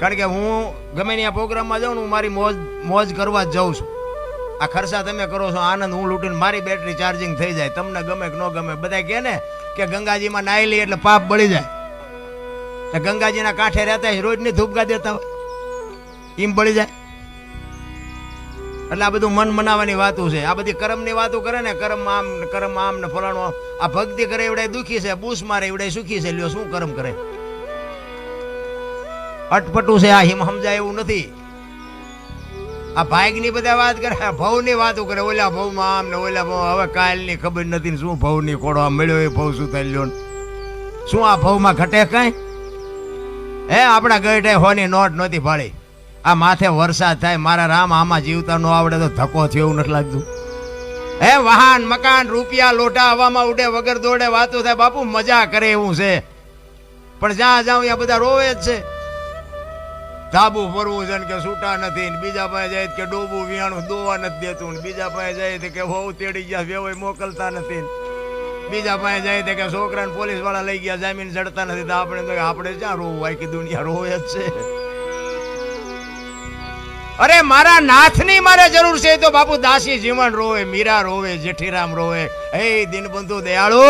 કારણ કે હું ગમે ત્યાં પ્રોગ્રામમાં જાઉં હું મારી મોજ મોજ કરવા જ જાઉં છું. આ ખર્ચા તમે કરો છો, આનંદ હું લૂંટીને મારી બેટરી ચાર્જિંગ થઈ જાય. તમને ગમે કે ન ગમે, બધા કહે ને કે ગંગાજીમાં નાહી લઈએ એટલે પાપ બળી જાય. ગંગાજીના કાંઠે રહેતા રોજ રોજની ધૂપગા દેતા હોય. એમ બળી જાય. એટલે આ બધું મન મનાવાની વાતો છે. આ બધી કર્મની વાતો કરે ને, કર્મ આમ કર્મ આમ ને ફલાણો આ ભક્તિ કરે એવડાય દુખી છે, બૂસ મારે એવડાય સુખી છે, લ્યો શું કર્મ કરે? અટપટું છે, આ હિમ સમજાય એવું નથી. આ ભાગની બધા વાત કરે ભવની વાતો કરે, ઓલા ભવમાં આમ ને ઓલા ભવ હવે કાલની ખબર નથી શું ભવની કોડો આ મળ્યો, એ ભવ શું થયેલો શું આ ભવમાં ઘટે કાંઈ? હે, આપણા ગઢે હોની નોટ નહોતી ભાળી આ માથે વરસાદ થાય, મારા રામ આમાં જીવતા ન આવડે તો ધક્કો થયો એવું નથી લાગતું. હે, વાહન, મકાન, રૂપિયા, લોટા હવામાં ઉડે, વગર દોડે, વાતો થાય, બાપુ મજા કરે એવું છે. પણ જ્યાં જાઉં, ત્યાં બધા રોવે જ છે. ધાબુ ફરવું છે ને કે છૂટા નથી ને બીજા પાસે જાય કે ડોબું વિયાણું દોવા નથી દેતું ને બીજા પાસે જાય કે હોવ તેડી ગયા વેવાય મોકલતા નથી બીજા પાસે જાય કે છોકરાને પોલીસવાળા લઈ ગયા, જામીન ચડતા નથી. તો આપણે તો આપણે ક્યાં રોવું? આખી દુનિયા રોવે જ છે. અરે મારા નાથની મારે જરૂર છે તો બાપુ દાસી જીવન રોવે, મીરા રોવે, જેઠીરામ રોવે. હે દિનબંધુ દયાળુ,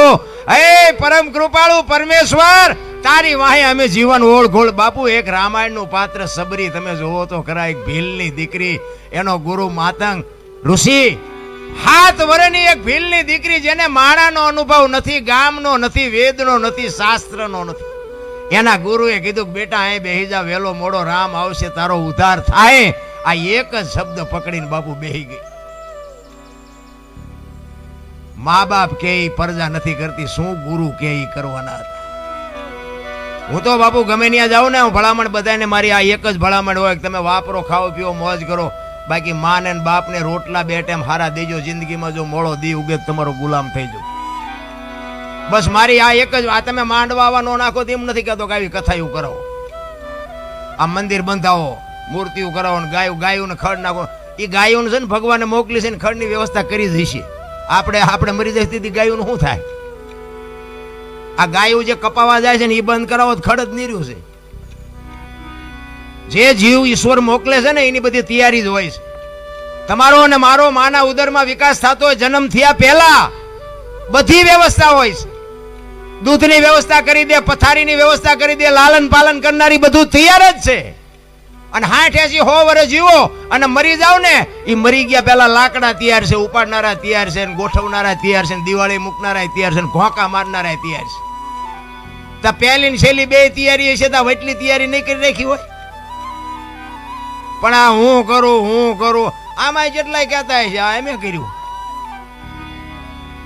હે પરમ કૃપાળુ પરમેશ્વર તારી વાહે અમે જીવન ઓળઘોળ. બાપુ, એક રામાયણનું પાત્ર સબરી. તમે જોવો તો ખરા, એક ભીલની દીકરી, એનો ગુરુ માતંગ. ઋષિ, હાથ વરેની એક ભીલની દીકરી જેને માણાનો અનુભવ નથી, ગામનો નથી, વેદનો નથી, શાસ્ત્રનો નથી. એના ગુરુએ કીધું બેટા, અહીં બેહી જા, વેલો મોડો, રામ આવશે, તારો ઉદ્ધાર થાય. આ એક જ શબ્દ પકડીને બાપુ બેહી ગઈ. મા બાપ કે પરજા નથી કરતી, શું ગુરુ કે કરવાના હતા? હું તો બાપુ ગમે ત્યાં જાઉં ને, હું ભલામણ બધાને મારી આ એક જ ભલામણ હોય તમે વાપરો, ખાઓ, પીઓ, મોજ કરો. બાકી માં ને બાપને રોટલા બે ટાઈમ હારા દેજો, જિંદગીમાં જો મોળો દી ઉગે તમારો ગુલામ થઈ જાવ બસ મારી આ એક જ, આ તમે માંડવા નો નાખો તેમ નથી કહેતો કે આવી કથાયું કરો આ મંદિર બંધાવો, મૂર્તિઓ કરાવો ને ગાયું ગાયું ને ખડ નાખો. એ ગાયોને છે ને ભગવાને મોકલી છે ને ખડની વ્યવસ્થા કરી દઈશે આપણે આપણે મરી જાય તેથી ગાયું શું થાય? આ ગાયું જે કપાવા જાય છે ને એ બંધ કરાવો ખડ જ નીર્યું છે. જે જીવ ઈશ્વર મોકલે છે ને, એની બધી તૈયારી જ હોય છે. તમારો અને મારો માના ઉદરમાં વિકાસ થતો હોય, જન્મ થયા પહેલા બધી વ્યવસ્થા હોય છે. દૂધની વ્યવસ્થા કરી દે, પથારીની વ્યવસ્થા કરી દે, લાલન પાલન કરનારી બધું તૈયાર જ છે. અને હાઠ એસી હો વર્ષ જીવો અને મરી જાવ ને એ મરી ગયા પહેલા લાકડા તૈયાર છે, ઉપાડનારા તૈયાર છે ગોઠવનારા તૈયાર છે દિવાળી મૂકનારા તૈયાર છે ઘોંકા મારનારા તૈયાર છે. તો પહેલી ને છેલ્લી બે તૈયારી છે, તો વટલી તૈયારી નહીં કરી રાખી હોય. પણ આ હું કરું હું કરું આમાં જેટલાય કહેતા છે, આ એમે કર્યું.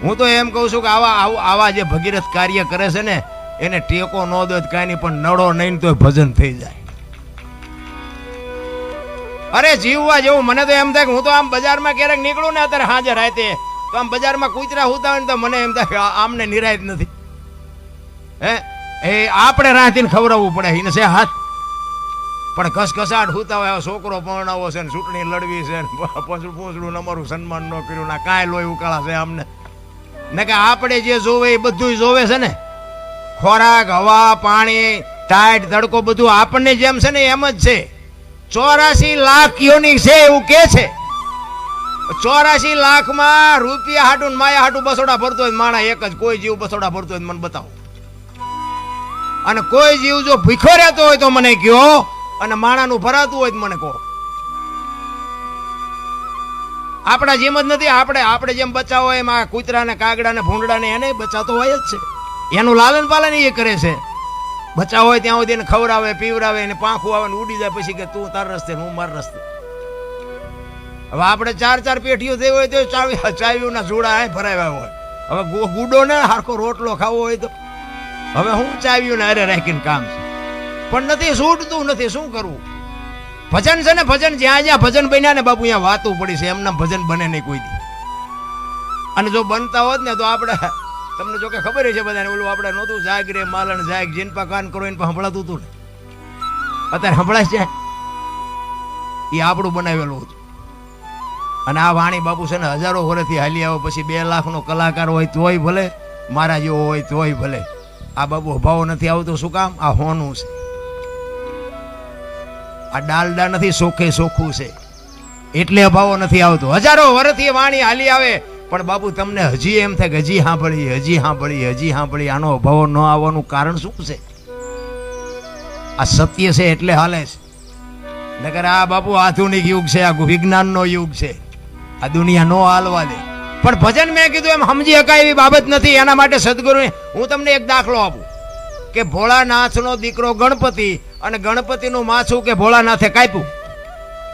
હું તો એમ કહું છું કે આવા- આવા જે ભગીરથ કાર્ય કરે છે ને, એને ટેકો ન દો કાંઈ નહીં, પણ નડો નહીં તો ભજન થઈ જાય. અરે જીવવા જેવું મને તો એમ થાય કે હું તો આમ બજારમાં ક્યારેક નીકળું ને અત્યારે હાજર રાતે. તો આમ બજારમાં કૂતરા હોતા હોય ને તો મને એમ થાય આમને નિરાયત નથી. હે? એ આપણે રાતીને ખવડાવવું પડે એને છે હાથ. પણ ઘસઘસાટ હોતા હોય છોકરો પરણાવો છે ને ચૂંટણી લડવી છે ને પછું પૂછડું અમારું સન્માન ન કર્યું ના કાંઈ લોહી ઉકાળા છે આમને. ને કે આપણે જે જોવે એ બધું જોવે છે ને. ખોરાક, હવા, પાણી, ટાઈટ, તડકો બધું આપણને જેમ છે ને એમ જ છે. ચોરાશી લાખ યોની છે એવું કે છે. ચોરાશી લાખમાં રૂપિયા હાટું માયા હાટું બસોડા ભરતો હોય માણા એક જ, કોઈ જીવ બસોડા ભરતો હોય મને બતાવો. અને કોઈ જીવ જો ભીખો રહેતો હોય તો મને કયો અને માણાનું ભરાતું હોય તો મને કહો. આપણા જેમ જ નથી, આપણે આપણે જેમ બચાવો એમ આ કૂતરાને, કાગડાને, ભૂંડડાને એને બચાવતો હોય જ છે. એનું લાલન પાલન એ કરે છે. બચાવ હોય ત્યાં સુધી એને ખવડાવે, પીવડાવે એને પાંખું આવે ને ઉડી જાય પછી કે તું તાર રસ્તે હું માર રસ્તે. હવે આપણે ચાર ચાર પેટીઓ થઈ હોય તો ચાવી ચાવીઓના જોડા અહીં ભરાવ્યા હોય. હવે ગુડો ને હારખો રોટલો ખાવો હોય તો. હવે હું ચાવીઓને અરે રાખીને કામ છે. પણ નથી છૂટતું નથી શું કરવું? ભજન છે ને ભજન, જ્યાં જ્યાં ભજન બન્યા ને બાપુ, અહીંયા વાતું પડી છે. એમના ભજન બને નહીં કોઈ દી. અને જો બનતા હોત ને તો આપણે તમને જો ખબર છે બધાને, ઓલું આપણે નહોતું જાગ રે, માલણ જાગ જીનપા કાન કરો, એને સંભળાતું હતું ને. અત્યારે સંભળાય છે. એ આપણું બનાવેલું હતું. અને આ વાણી બાપુ છે ને હજારો વર્ષથી હાલી આવે, પછી બે લાખનો કલાકાર હોય તોય ભલે, મારા જેવો હોય તોય ભલે. આ બાપુ ભાવ નથી આવતો, શું કામ? આ હોનું છે. આ ડાલડા નથી સોખે સોખું છે. એટલે અભાવો નથી આવતો. હજારો વર્ષથી વાણી હાલી આવે પણ બાપુ, તમને હજી એમ થાય કે હજી સાંભળી હજી સાંભળી હજી સાંભળી આનો અભાવ ન આવવાનું કારણ શું છે? આ સત્ય છે એટલે હાલે છે. નકર આ બાપુ આધુનિક યુગ છે, આ વિજ્ઞાનનો યુગ છે. આ દુનિયા નો હાલવા દે. પણ ભજન મેં કીધું એમ સમજી શકાય એવી બાબત નથી. એના માટે સદગુરુ હું તમને એક દાખલો આપું. કે ભોળાનાથનો દીકરો ગણપતિ અને ગણપતિનું માથું કે ભોળાનાથે કાપ્યું?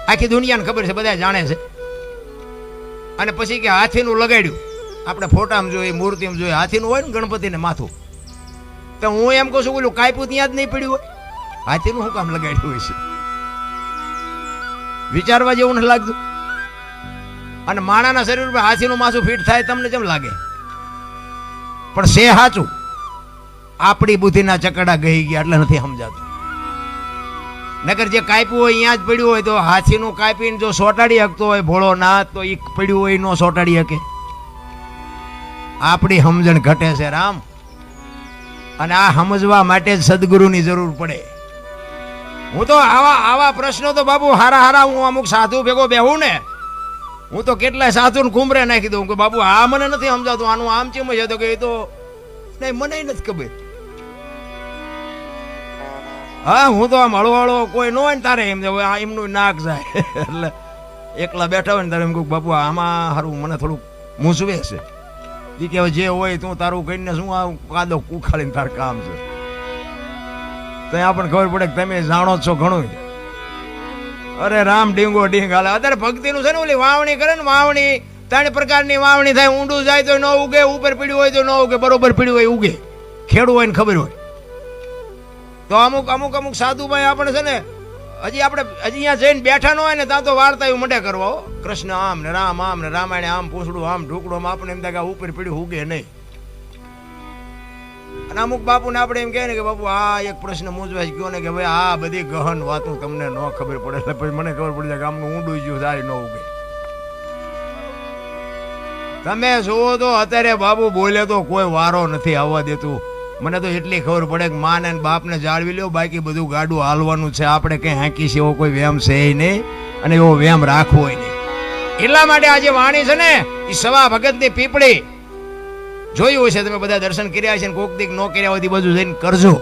આખી દુનિયાને ખબર છે બધા જાણે છે. અને પછી કે હાથીનું લગાડ્યું. આપણે ફોટામાં જોઈએ, મૂર્તિમાં જોઈએ, હાથીનું હોય ને ગણપતિને માથું. તો હું એમ કહું છું, ઓલું કાયપું ત્યાં જ નહીં પડ્યું હોય. હાથીનું શું કામ લગાડ્યું હોય છે? વિચારવા જેવું નથી લાગતું. અને માણાના શરીર પર હાથીનું માથું ફિટ થાય તમને કેમ લાગે? પણ સે સાચું. આપણી બુદ્ધિના ચકડા ગઈ ગયા એટલે નથી સમજાતું. નગર જે કાપ્યું હોય અહીંયા જ પડ્યું હોય તો હાથીનું કાપીને જો સોટાડી શકતો હોય ભોળો ના તો એ પડ્યું હોય નો સોટાડી શકે આપણી સમજણ ઘટે છે, રામ. અને આ સમજવા માટે જ સદગુરુની જરૂર પડે. હું તો આવા આવા પ્રશ્નો તો બાબુ હારા હારા હું અમુક સાધુ ભેગો બેહું ને, હું તો કેટલાય સાધુને કુંભરે નાખી દઉં કે બાબુ આ મને નથી સમજાતું, આનું આમ ચેમ છે? તો કે એ તો નહીં, મને નથી ખબર. હા, હું તો આમ હળવો કોઈ ન હોય ને તારે એમ આ એમનું નાક જાય. એટલે એકલા બેઠા હોય ને તારે એમ કહું બાપુ આમાં સારું મને થોડુંક મૂંઝવે છે. એ કે હવે જે હોય તું તારું કહીને શું આ કાદો કુખાડીને તાર કામ છે. તો આપણને ખબર પડે કે તમે જાણો છો ઘણું અરે રામ ડીંગો ડીંગ હાલે. અત્યારે ભક્તિનું છે ને ઓલી વાવણી કરે ને વાવણી, ત્રણ પ્રકારની વાવણી થાય. ઊંડું જાય તો ન ઉગે, ઉપર પીડ્યું હોય તો ન ઉગે, બરોબર પીડ્યું હોય ઉગે. ખેડું હોય ને ખબર હોય. તો અમુક અમુક અમુક સાધુભાઈ આપણે છે ને, હજી આપણે હજી અહીંયા જઈને બેઠા ન હોય ને, ત્યાં તો વાર્તા એવું મટે કરવા કૃષ્ણ આમ ને રામ આમ ને રામાયણ આમ પૂછડું આમ આમ આપણે એમ થાય કે ઉપર પીડ્યું ઉગે નહીં. અને અમુક બાપુને આપણે એમ કહે ને કે, બાપુ, આ એક પ્રશ્ન મૂંઝવાઈ ગયો ને કે ભાઈ, આ બધી ગહન વાતો તમને ન ખબર પડે. એટલે પછી મને ખબર પડી જાય કે આમનું ઊંડું ગયું થાય ન ઉગે. તમે જુઓ તો અત્યારે બાબુ બોલે તો કોઈ વારો નથી આવવા દેતું. મને તો એટલી ખબર પડે કે માં ને બાપને જાળવી લ્યો, બાકી બધું ગાડું હાલવાનું છે. આપણે કંઈ હાંકી છે એવો કોઈ વ્યાયામ છે નહીં અને એવો વ્યાયામ રાખવો નહીં. એટલા માટે આજે વાણી છે ને એ સવા ભગતની પીપળી. જોયું હશે તમે બધા દર્શન કર્યા છે કોક દીક ન કર્યા હોય બધું જઈને કરજો.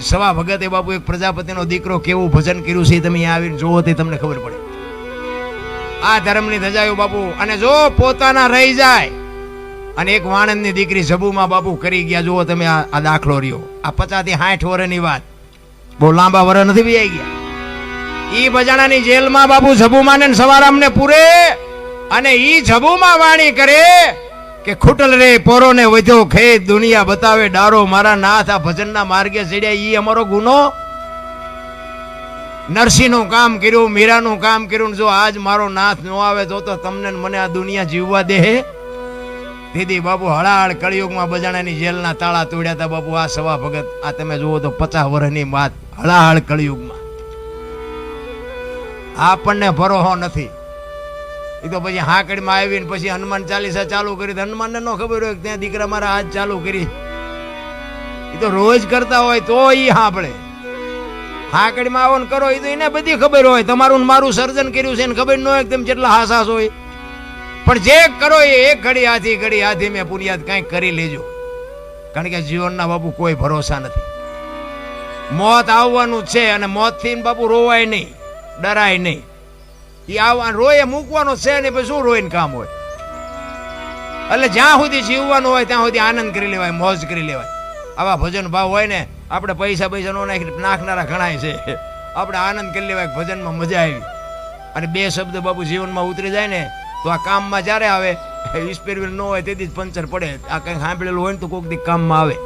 સવા ભગત એ બાપુ એક પ્રજાપતિનો દીકરો કેવું ભજન કર્યું છે તમે આવીને જોવો તે તમને ખબર પડે. આ ધર્મની ધજાયો બાપુ. અને જો પોતાના રહી જાય અને એક વાણંદની દીકરી જબુમાં બાપુ કરી ગયા. જુઓ તમે આ દાખલો રહ્યો. આ પચાથી સાઠ વર્ષની વાત. બહુ લાંબા વર્ષ નથી બી ગયા. ઈ બજાણાની જેલમાં બાપુ જબુમાને ને સવારામને પૂરે અને ઈ જબુમાં વાણી કરે કે ખૂટલ રે પોરોને વધ્યો ખેત, દુનિયા બતાવે, ડારો મારા નાથ, આ ભજનના માર્ગે ચડ્યા. ઈ અમારો ગુનો? નરસિંહનું કામ કર્યું, મીરાનું કામ કર્યું જો આજ મારો નાથ ન આવે તો તો તમને મને આ દુનિયા જીવવા દે દીદી, બાપુ, હળાહળ કળિયુગમાં બજાણાની જેલના તાળા તોડ્યા હતા બાપુ, આ સવા ભગત, આ તમે જુઓ તો પચાસ વર્ષની વાત, હળાહળ કળિયુગમાં. આપણને ભરોહો નથી. એ તો પછી હાંકડીમાં આવીને પછી હનુમાન ચાલીસા ચાલુ કરી હનુમાનને ન ખબર હોય ત્યાં દીકરા મારા હાથ ચાલુ કરી. એ તો રોજ કરતા હોય તો એ સાંભળે હાંકડીમાં આવો ને કરો એ તો એને બધી ખબર હોય. તમારું મારું સર્જન કર્યું છે ને ખબર ન હોય તેમ જેટલા હાસાસ હોય. પણ જે કરો એ એક ઘડી આધી ઘડી આધી મેં પુરિયાદ કંઈક કરી લેજો. કારણ કે જીવનના બાપુ કોઈ ભરોસા નથી. મોત આવવાનું છે અને મોતથી બાપુ રોવાય નહીં, ડરાય નહીં. એ આવવા રોય મૂકવાનો છે ને પછી શું રોઈને કામ હોય? એટલે જ્યાં સુધી જીવવાનું હોય ત્યાં સુધી આનંદ કરી લેવાય, મોજ કરી લેવાય. આવા ભજન ભાવ હોય ને, આપણે પૈસા પૈસા નો નાખી, નાખનારા ઘણાય છે. આપણે આનંદ કરી લેવાય ભજનમાં મજા આવી. અને બે શબ્દ બાપુ જીવનમાં ઉતરી જાય ને તો આ કામમાં જ્યારે આવે સ્પેર વ્હીલ ન હોય, તેથી જ પંચર પડે. આ કંઈ સાંભળેલું હોય ને તો કોઈક દી કામમાં આવે.